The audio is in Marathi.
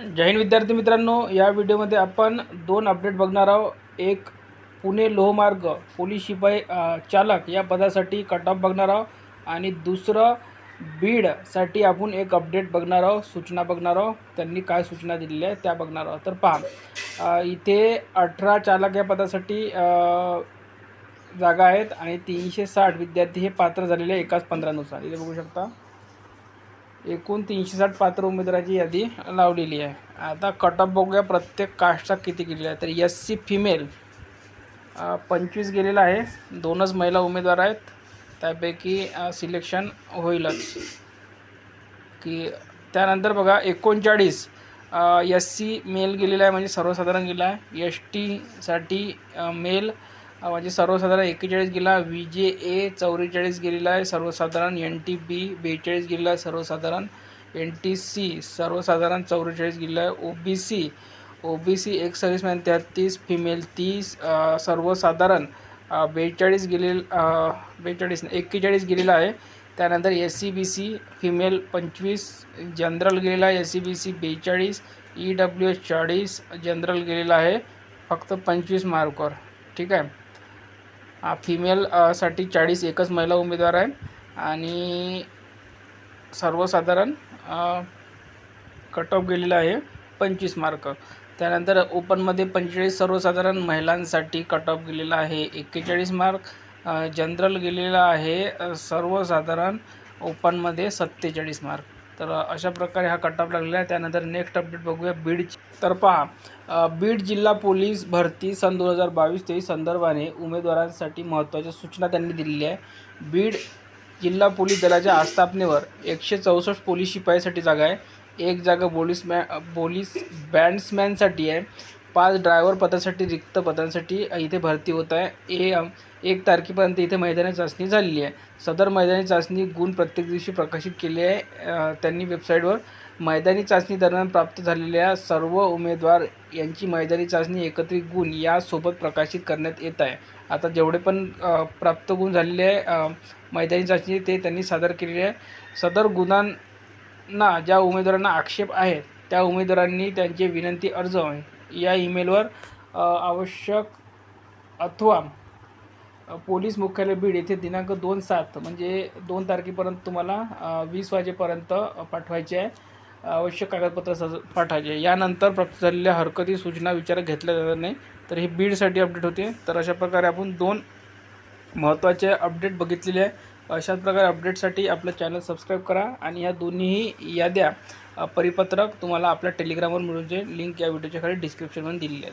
जय हिंद विद्यार्थी मित्रांनो या व्हिडिओमध्ये आपण दोन अपडेट बघणार आहोत. एक पुणे लोहमार्ग पोलीस शिपाई चालक या पदासाठी कट ऑफ बघणार आहोत. आणि दुसरं बीडसाठी आपण एक अपडेट बघणार आहोत सूचना बघणार आहोत. त्यांनी काय सूचना दिलेल्या आहेत त्या बघणार आहोत. तर पहा इथे अठरा चालक या पदासाठी जागा आहेत आणि तीनशे साठ विद्यार्थी हे पात्र झालेले आहे एकाच पंधरानुसार. इथे बघू शकता. एकूण तीनशे साठ पात्र उमेदवाराची यादी लावलेली आहे. आता कट ऑफ बघूया प्रत्येक कास्टचा किती गेलेला आहे तर एस सी फिमेल पंचवीस गेलेला आहे. दोनच महिला उमेदवार आहेत. त्यापैकी सिलेक्शन होईलच. की त्यानंतर बघा एकोणचाळीस एस सी मेल गेलेला आहे. म्हणजे सर्वसाधारण गेला आहे. एस टीसाठी मेल म्हणजे सर्वसाधारण एक्केचाळीस गेला व्ही जे ए चौवेचाळीस गेलेला आहे सर्वसाधारण एन टी बी बेचाळीस गेलेला आहे सर्वसाधारण एन टी सी सर्वसाधारण चौवेचाळीस गेलेला आहे O B C O B C एक सर्व्हिसमॅन तेहतीस फिमेल तीस सर्वसाधारण बेचाळीस गेले बेचाळीस एक्केचाळीस गेलेला आहे. त्यानंतर S C B C female पंचवीस जनरल गेलेला आहे एस सी बी सी बेचाळीस ई डब्ल्यू एस चाळीस जनरल गेलेला आहे फक्त पंचवीस मार्कवर ठीक आहे? हा फिमेल साठी चाळीस एकच महिला उमेदवार आहे आणि सर्वसाधारण कट ऑफ गेलेला आहे पंचवीस मार्क त्यानंतर ओपनमध्ये पंचेचाळीस सर्वसाधारण महिलांसाठी कट ऑफ गेलेला आहे एक्केचाळीस मार्क जनरल गेलेला आहे सर्वसाधारण ओपनमध्ये सत्तेचाळीस मार्क तर अशा प्रकारे हा कट ऑफ लागलेला आहे. त्यानंतर नेक्स्ट अपडेट बघूया. बीड तर पहा बीड जिल्हा पोलीस भरती सन दोन हजार बावीस तेवीस संदर्भाने उमेदवारांसाठी महत्त्वाच्या सूचना त्यांनी दिलेल्या आहे बीड जिल्हा पोलीस दलाच्या आस्थापनेवर एकशे चौसष्ट पोलीस शिपाईसाठी जागा आहे. एक जागा पोलीस मॅ पोलीस बँड्समॅनसाठी आहे. पाच ड्रायव्हर पदासाठी रिक्त पदांसाठी इथे भरती होत आहे. ए एक तारखेपर्यंत इथे मैदानी चाचणी झालेली आहे. सदर मैदानी चाचणी गुण प्रत्येक दिवशी प्रकाशित केले आहे. त्यांनी वेबसाईटवर मैदानी चाचणी दरम्यान प्राप्त झालेल्या सर्व उमेदवार यांची मैदानी चाचणी एकत्रित गुण यासोबत प्रकाशित करण्यात येत आहे. आता जेवढे पण प्राप्त गुण झालेले आहे मैदानी चाचणी ते त्यांनी सादर केलेले आहे. सदर गुणांना ज्या उमेदवारांना आक्षेप आहे त्या उमेदवारांनी त्यांचे विनंती अर्ज या ईमेलवर आवश्यक अथवा पोलीस मुख्यालय बीड येथे दिनांक दोन सात म्हणजे दोन तारखेपर्यंत तुम्हाला वीस वाजेपर्यंत पाठवायचे आहे. आवश्यक कागदपत्र सज पाठवायचे. यानंतर प्राप्त झालेल्या हरकती सूचना विचारात घेतल्या जाणार नाही तर हे बीडसाठी अपडेट होते. तर अशा प्रकारे आपण दोन महत्त्वाचे अपडेट बघितलेले आहे. अशाच प्रकारे अपडेटसाठी आपलं चॅनल सबस्क्राईब करा आणि या दोन्हीही याद्या परिपत्रक तुम्हाला आपल्या टेलिग्रामवर मिळून जाईल. लिंक या व्हिडिओच्या खाली डिस्क्रिप्शनमध्ये दिलेली आहे.